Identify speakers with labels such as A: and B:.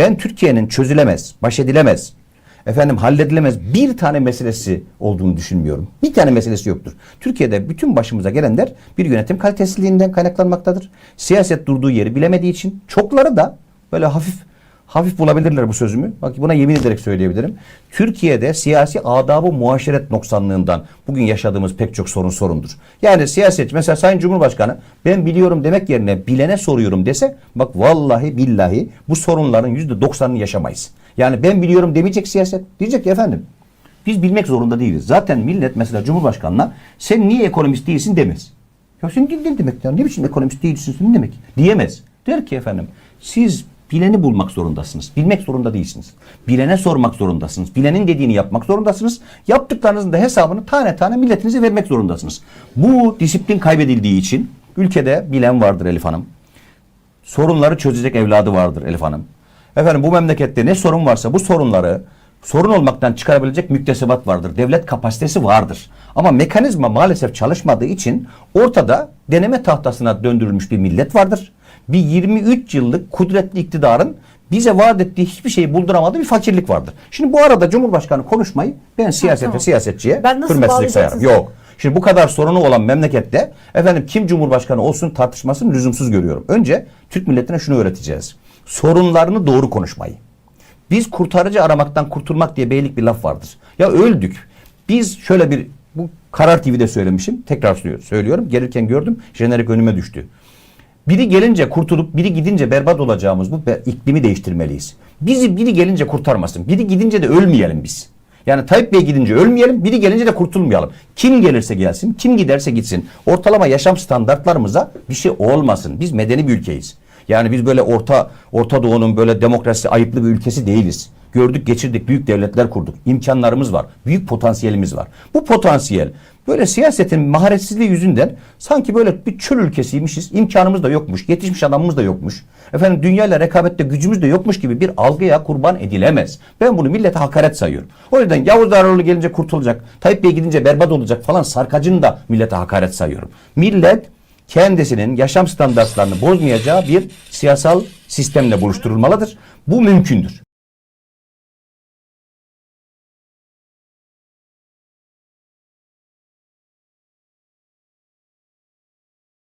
A: Ben Türkiye'nin çözülemez, baş edilemez, efendim halledilemez bir tane meselesi olduğunu düşünmüyorum. Bir tane meselesi yoktur. Türkiye'de bütün başımıza gelenler bir yönetim kalitesizliğinden kaynaklanmaktadır. Siyaset durduğu yeri bilemediği için çokları da böyle hafif hafif bulabilirler bu sözümü. Bak buna yemin ederek söyleyebilirim. Türkiye'de siyasi adabı muaşeret noksanlığından bugün yaşadığımız pek çok sorun sorundur. Yani siyasetçi mesela Sayın Cumhurbaşkanı ben biliyorum demek yerine bilene soruyorum dese bak vallahi billahi bu sorunların yüzde doksanını yaşamayız. Yani ben biliyorum demeyecek siyaset. Diyecek ki efendim biz bilmek zorunda değiliz. Zaten millet mesela Cumhurbaşkanı'na sen niye ekonomist değilsin demez. Ya sen ne demek ya? Ne biçim ekonomist değilsin ne demek? Diyemez. Der ki efendim siz bileni bulmak zorundasınız. Bilmek zorunda değilsiniz. Bilene sormak zorundasınız. Bilenin dediğini yapmak zorundasınız. Yaptıklarınızın da hesabını tane tane milletinize vermek zorundasınız. Bu disiplin kaybedildiği için ülkede bilen vardır Elif Hanım. Sorunları çözecek evladı vardır Elif Hanım. Efendim bu memlekette ne sorun varsa bu sorunları sorun olmaktan çıkarabilecek müktesebat vardır. Devlet kapasitesi vardır. Ama mekanizma maalesef çalışmadığı için ortada deneme tahtasına döndürülmüş bir millet vardır. Bir 23 yıllık kudretli iktidarın bize vaat ettiği hiçbir şeyi bulduramadığı bir fakirlik vardır. Şimdi bu arada Cumhurbaşkanı konuşmayı ben siyasete
B: tamam.
A: siyasetçiye
B: Ben
A: hürmetsizlik sayarım. Yok. Şimdi bu kadar sorunu olan memlekette efendim kim cumhurbaşkanı olsun tartışmasını lüzumsuz görüyorum. Önce Türk milletine şunu öğreteceğiz. Sorunlarını doğru konuşmayı. Biz kurtarıcı aramaktan kurtulmak diye beylik bir laf vardır. Ya öldük. Biz şöyle bir bu Karar TV'de söylemişim. Tekrar söylüyorum. Gelirken gördüm. Jenerik önüme düştü. Biri gelince kurtulup biri gidince berbat olacağımız bu iklimi değiştirmeliyiz. Bizi biri gelince kurtarmasın. Biri gidince de ölmeyelim biz. Yani Tayyip Bey gidince ölmeyelim, biri gelince de kurtulmayalım. Kim gelirse gelsin, kim giderse gitsin. Ortalama yaşam standartlarımıza bir şey olmasın. Biz medeni bir ülkeyiz. Yani biz böyle orta Orta Doğu'nun böyle demokrasi ayıplı bir ülkesi değiliz. Gördük, geçirdik, büyük devletler kurduk. İmkanlarımız var. Büyük potansiyelimiz var. Bu potansiyel böyle siyasetin maharetsizliği yüzünden sanki böyle bir çöl ülkesiymişiz. İmkanımız da yokmuş. Yetişmiş adamımız da yokmuş. Efendim dünyayla rekabette gücümüz de yokmuş gibi bir algıya kurban edilemez. Ben bunu millete hakaret sayıyorum. O yüzden Yavuz Daroğlu gelince kurtulacak. Tayyip Bey gidince berbat olacak falan sarkacını da millete hakaret sayıyorum. Millet kendisinin yaşam standartlarını bozmayacağı bir siyasal sistemle buluşturulmalıdır. Bu mümkündür.